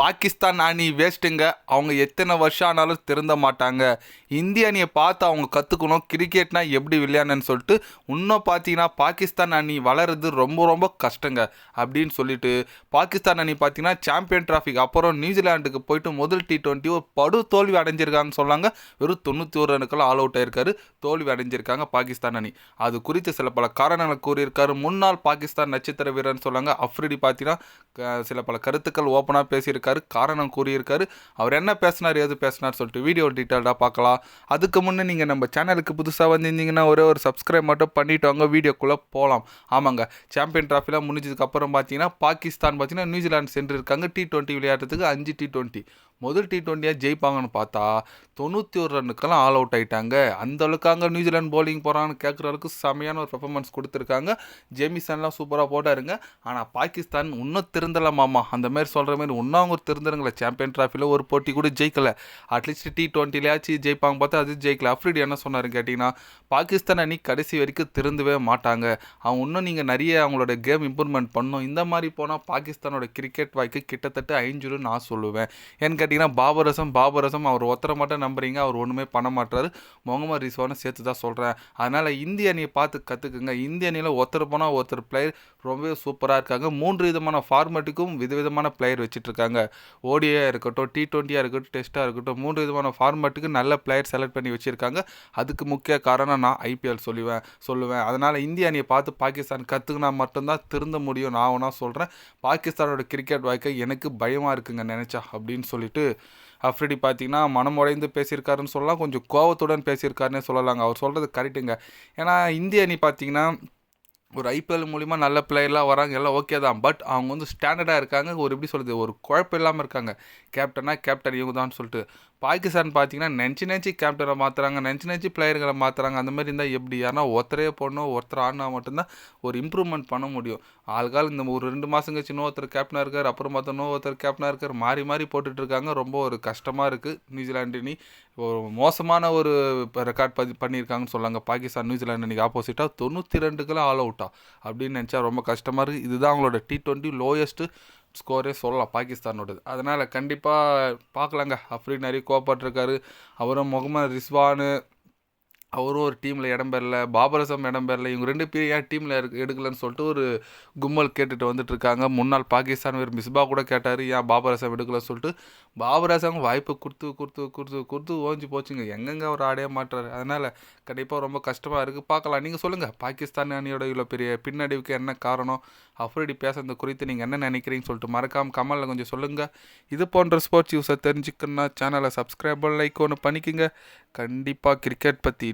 பாகிஸ்தான் அணி வேஸ்ட்டுங்க. அவங்க எத்தனை வருஷம் ஆனாலும் திருந்த மாட்டாங்க. இந்திய அணியை பார்த்து அவங்க கற்றுக்கணும் கிரிக்கெட்னா எப்படி விளையாடணும்னு சொல்லிட்டு இன்னும் பார்த்தீங்கன்னா பாகிஸ்தான் அணி வளருது ரொம்ப ரொம்ப கஷ்டங்க. அப்படின்னு சொல்லிட்டு பாகிஸ்தான் அணி பார்த்தீங்கன்னா சாம்பியன் டிராஃபிக் அப்புறம் நியூசிலாண்டுக்கு போயிட்டு முதல் டி டுவெண்ட்டி ஒரு படு தோல்வி அடைஞ்சிருக்காங்கன்னு சொன்னாங்க. வெறும் தொண்ணூற்றி ஒரு ரனுக்கெல்லாம் ஆல் அவுட் ஆயிருக்காரு. தோல்வி அடைஞ்சிருக்காங்க பாகிஸ்தான் அணி. அது குறித்து சில பல காரணங்களை கூறியிருக்காரு. முன்னாள் பாகிஸ்தான் நட்சத்திர வீரர்னு சொன்னாங்க. அஃப்ரிடி பார்த்தீங்கன்னா சில பல கருத்துக்கள் ஓப்பனாக சொல்லியிருக்காரு காரணம் கூறியிருக்காரு. அவர் என்ன பேசினார் எது பேசினார் சொல்லிட்டு வீடியோ டீட்டெயில்டாக பார்க்கலாம். அதுக்கு முன்னே நீங்கள் நம்ம சேனலுக்கு புதுசாக வந்திருந்தீங்கன்னா ஒரே ஒரு சப்ஸ்கிரைப் மட்டும் பண்ணிட்டு வாங்க வீடியோக்குள்ளே போகலாம் ஆமாங்க சாம்பியன் ட்ராஃபிலாம் முடிஞ்சதுக்கப்புறம் பார்த்தீங்கன்னா பாகிஸ்தான் பார்த்தீங்கன்னா நியூசிலாந்து சென்று இருக்காங்க டி டுவெண்ட்டி விளையாடுறதுக்கு அஞ்சு டி டுவெண்ட்டி முதல் டி ட்வெண்ட்டியாக ஜெயிப்பாங்கன்னு பார்த்தா தொண்ணூற்றி ஒரு ரன்னுக்கெல்லாம் ஆல் அவுட் ஆயிட்டாங்க. அந்த அளவுக்கு அங்கே நியூசிலாந்து போலிங் போகிறான்னு கேட்குற அளவுக்கு செமையான ஒரு பெர்ஃபார்மன்ஸ் கொடுத்துருக்காங்க. ஜேமிசன்லாம் சூப்பராக போட்டாருங்க. ஆனால் பாகிஸ்தான் இன்னும் திருந்தலாமாமா அந்த மாதிரி சொல்கிற மாதிரி இன்னும் அவங்க திருந்துருங்களே. சாம்பியன் ட்ராஃபியில் ஒரு போட்டி கூட ஜெயிக்கல. அட்லீஸ்ட் டி ட்வெண்ட்டிலேயாச்சும் ஜெயிப்பாங்க பார்த்தா அது ஜெயிக்கல. அஃப்ரிடி என்ன சொன்னார் கேட்டிங்கன்னா பாகிஸ்தான் அணி கடைசி வரைக்கும் திருந்தவே மாட்டாங்க. அவங்க இன்னும் நீங்கள் நிறைய அவங்களோட கேம் இம்ப்ரூவ்மெண்ட் பண்ணணும். இந்த மாதிரி போனால் பாகிஸ்தானோட கிரிக்கெட் வாய்க்கு கிட்டத்தட்ட ஐஞ்சிரும் நான் சொல்லுவேன். ஏன்னு கேட்டிங்கன்னா பார்த்தீங்கன்னா பாபரசம் பாபரசம் அவர் ஒருத்தரை மட்டும் நம்புறீங்க அவர் ஒன்றுமே பண்ண மாட்டாரு முகமது ரிஸ்வானை சேர்த்து தான் சொல்கிறேன் அதனால் இந்திய அணியை பார்த்து கற்றுக்குங்க இந்திய அணியில் ஒருத்தர் போனால் ஒருத்தர் பிளேயர் ரொம்பவே சூப்பராக இருக்காங்க. மூன்று விதமான ஃபார்மேட்டுக்கும் விதவிதமான பிளேயர் வச்சுட்ருக்காங்க. ஓடியாக இருக்கட்டும் டி டுவெண்ட்டியாக இருக்கட்டும் டெஸ்ட்டாக இருக்கட்டும் மூன்று விதமான ஃபார்மேட்டுக்கு நல்ல பிளேயர் செலக்ட் பண்ணி வச்சுருக்காங்க. அதுக்கு முக்கிய காரணம் நான் ஐபிஎல் சொல்லுவேன் சொல்லுவேன். அதனால் இந்திய அணியை பார்த்து பாகிஸ்தான் கற்றுக்கினா மட்டும்தான் திருந்த முடியும். நான் ஒன்றா சொல்கிறேன் பாகிஸ்தானோட கிரிக்கெட் வாழ்க்கை எனக்கு பயமாக இருக்குங்க நினச்சா அப்படின்னு சொல்லிட்டு அஃப்ரிடி பார்த்தீங்கன்னா மனம் உடைந்து பேசியிருக்காருன்னு சொல்லலாம். கொஞ்சம் கோவத்துடன் பேசியிருக்காருன்னே சொல்லலாங்க. அவர் சொல்கிறது கரெக்டுங்க ஏன்னா இந்திய அணி பார்த்தீங்கன்னா ஒரு ஐபிஎல் மூலிமா நல்ல பிளேயர்லாம் வராங்க. எல்லாம் ஓகே தான். பட் அவங்க வந்து ஸ்டாண்டர்டாக இருக்காங்க. ஒரு எப்படி சொல்கிறது ஒரு குழப்பம் இல்லாமல் இருக்காங்க. கேப்டனா கேப்டன் இவங்க தான் சொல்லிட்டு. பாகிஸ்தான் பார்த்தீங்கன்னா நினச்சி நெஞ்சு கேப்டனை மாற்றுறாங்க நினச்சி நினச்சி பிளேயர்களை மாற்றுறாங்க அந்த மாதிரி இருந்தால் எப்படி? யாருன்னா ஒருத்தரே போடணும் ஒருத்தர் ஆடினா மட்டும்தான் ஒரு இம்ப்ரூவ்மெண்ட் பண்ண முடியும். ஆள்கால் இந்த ஒரு ரெண்டு மாதம் கழிச்சு இன்னொருத்தர் கேப்டனாக இருக்கார் அப்புறம் பார்த்தா இன்னொருத்தர் கேப்டனாக இருக்கார். மாறி மாறி போட்டுட்ருக்காங்க ரொம்ப ஒரு கஷ்டமாக இருக்குது நியூசிலாண்டு ஒரு மோசமான ஒரு ரெக்கார்ட் பதி பண்ணியிருக்காங்கன்னு சொல்லாங்க. பாகிஸ்தான் நியூசிலாண்டு அன்றைக்கி ஆப்போசிட்டாக தொண்ணூற்றி ரெண்டுக்கெல்லாம் ஆல் அவுட்டா அப்படின்னு நினச்சா ரொம்ப கஷ்டமாக இருக்குது இதுதான் அவங்களோட டி ட்வெண்ட்டி லோயஸ்ட்டு ஸ்கோரே சொல்லலாம் பாகிஸ்தானோடது. அதனால் கண்டிப்பாக பார்க்கலாங்க. அஃப்ரீன் நிறைய கோவப்பட்டிருக்காரு. அவரும் முகமது ரிஸ்வானு அவரும் ஒரு டீமில் இடம் பெறல. பாபரசம் இடம் பெறல. இவங்க ரெண்டு பேரும் ஏன் டீமில் எடுக்கலன்னு சொல்லிட்டு ஒரு கும்மல் கேட்டுட்டு வந்துட்டு இருக்காங்க முன்னாள் பாகிஸ்தான் வீரர் மிஸ்பா கூட கேட்டார் ஏன் பாபரசம் எடுக்கலன்னு சொல்லிட்டு? பாபரசம் வாய்ப்பு கொடுத்து கொடுத்து கொடுத்து கொடுத்து ஓஞ்சி போச்சுங்க. எங்கெங்கே அவர் ஆடே மாட்டார் அதனால் கண்டிப்பாக ரொம்ப கஷ்டமாக இருக்குது பார்க்கலாம் நீங்கள் சொல்லுங்கள் பாகிஸ்தான் அணியோட இவ்வளோ பெரிய பின்னடைவுக்கு என்ன காரணம்? அஃப்ரடி பேசுறது குறித்து நீங்கள் என்ன நினைக்கிறீங்கன்னு சொல்லிட்டு மறக்காமல் கமலில் கொஞ்சம் சொல்லுங்கள் இது போன்ற ஸ்போர்ட்ஸ் நியூஸை தெரிஞ்சுக்கணுன்னா சேனலை சப்ஸ்கிரைப் லைக் ஒன்று பண்ணிக்கோங்க. கண்டிப்பாக கிரிக்கெட் பற்றி